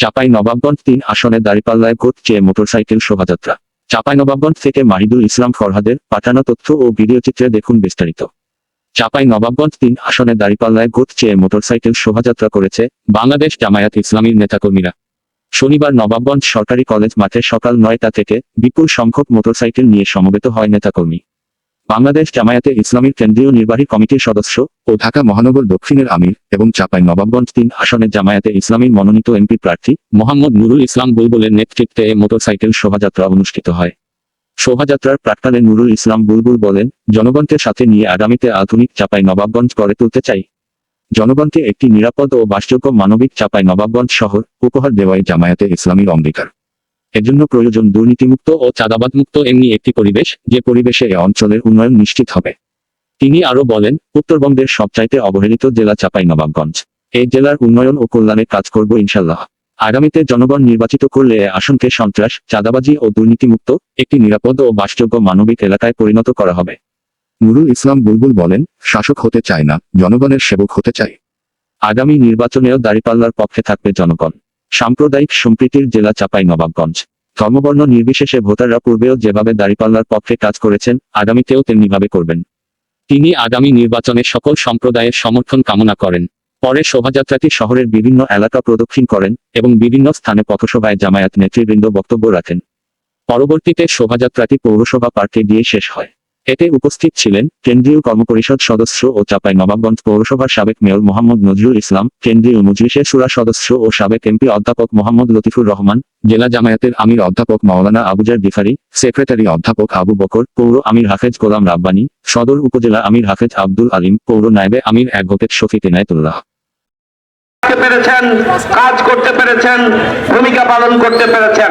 চাপাই নবাবগঞ্জ তিন আসনে দাঁড়িপাল্লায় ভোট চেয়ে মোটরসাইকেল শোভাযাত্রা। চাপাই নবাবগঞ্জ থেকে মাহিদুল ইসলাম ফরহাদের পাঠানো তথ্য ও ভিডিওচিত্রে দেখুন বিস্তারিত। চাপাই নবাবগঞ্জ তিন আসনে দাঁড়িপাল্লায় ভোট চেয়ে মোটরসাইকেল শোভাযাত্রা করেছে বাংলাদেশ জামায়াত ইসলামীর নেতাকর্মীরা। শনিবার নবাবগঞ্জ সরকারি কলেজ মাঠে সকাল নয়টা থেকে বিপুল সংখ্যক মোটরসাইকেল নিয়ে সমবেত হয় নেতাকর্মী। বাংলাদেশ জামায়াতে ইসলামীর কেন্দ্রীয় নির্বাহী কমিটির সদস্য ও ঢাকা মহানগর দক্ষিণের আমির এবং চাপাই নবাবগঞ্জ তিন আসনে জামায়াতে ইসলামীর মনোনীত এমপি প্রার্থী মোহাম্মদ নুরুল ইসলাম বুলবুলের নেতৃত্বে এ মোটরসাইকেল শোভাযাত্রা অনুষ্ঠিত হয়। শোভাযাত্রার প্রাক্কালে নুরুল ইসলাম বুলবুল বলেন, জনগণকে সাথে নিয়ে আগামীতে আধুনিক চাপাই নবাবগঞ্জ গড়ে তুলতে চাই। জনগণকে একটি নিরাপদ ও বাসযোগ্য মানবিক চাপাই নবাবগঞ্জ শহর উপহার দেওয়াই জামায়াতে ইসলামীর অঙ্গীকার। এজন্য প্রয়োজন দুর্নীতিমুক্ত ও চাঁদাবাদমুক্ত এমনি একটি পরিবেশ যে পরিবেশে এ অঞ্চলের উন্নয়ন নিশ্চিত হবে। তিনি আরও বলেন উত্তরবঙ্গের সবচাইতে অবহেলিত জেলা চাপাই নবাবগঞ্জ এই জেলার উন্নয়ন ও কল্যাণে কাজ করব ইনশাল্লাহ আগামীতে জনগণ নির্বাচিত করলে আসনকে সন্ত্রাস চাঁদাবাজি ও দুর্নীতিমুক্ত একটি নিরাপদ ও বাসযোগ্য মানবিক এলাকায় পরিণত করা হবে। নুরুল ইসলাম বুলবুল বলেন শাসক হতে চায় না জনগণের সেবক হতে চায়। আগামী নির্বাচনেও দাঁড়িপাল্লার পক্ষে থাকবে জনগণ। সাম্প্রদায়িক সম্প্রীতির জেলা চাপাই নবাবগঞ্জ। ধর্মবর্ণ নির্বিশেষে ভোটাররা পূর্বেও যেভাবে দাঁড়িপাল্লার পক্ষে কাজ করেছেন, আগামীতেও তেমনিভাবে করবেন। তিনি আগামী নির্বাচনে সকল সম্প্রদায়ের সমর্থন কামনা করেন। পরে শোভাযাত্রাটি শহরের বিভিন্ন এলাকা প্রদক্ষিণ করেন এবং বিভিন্ন স্থানে পথসভায় জামায়াত নেতৃবৃন্দ বক্তব্য রাখেন। পরবর্তীতে শোভাযাত্রাটি পৌরসভা পার্কে গিয়ে শেষ হয়। এতে উপস্থিত ছিলেন কেন্দ্রীয় কর্মপরিষদ সদস্য ও চাপাই নবাবগঞ্জ পৌরসভার সাবেক মেয়র মোহাম্মদ নজরুল ইসলাম কেন্দ্রীয় মজলিসের সুরা সদস্য ও সাবেক এমপি অধ্যাপক মোহাম্মদ লতিফুর রহমান জেলা জামায়াতের আমির অধ্যাপক মাওলানা আবুজার দিফারি সেক্রেটারি অধ্যাপক আবু বকর পৌর আমির হাফেজ গোলাম রাব্বানি সদর উপজেলা আমির হাফেজ আব্দুল আলিম পৌর নায়েবে আমির অ্যাডভোকেট শফিক এনায়তুল্লাহ। পেরেছেন কাজ করতে পেরেছেন ভূমিকা পালন করতে পেরেছেন।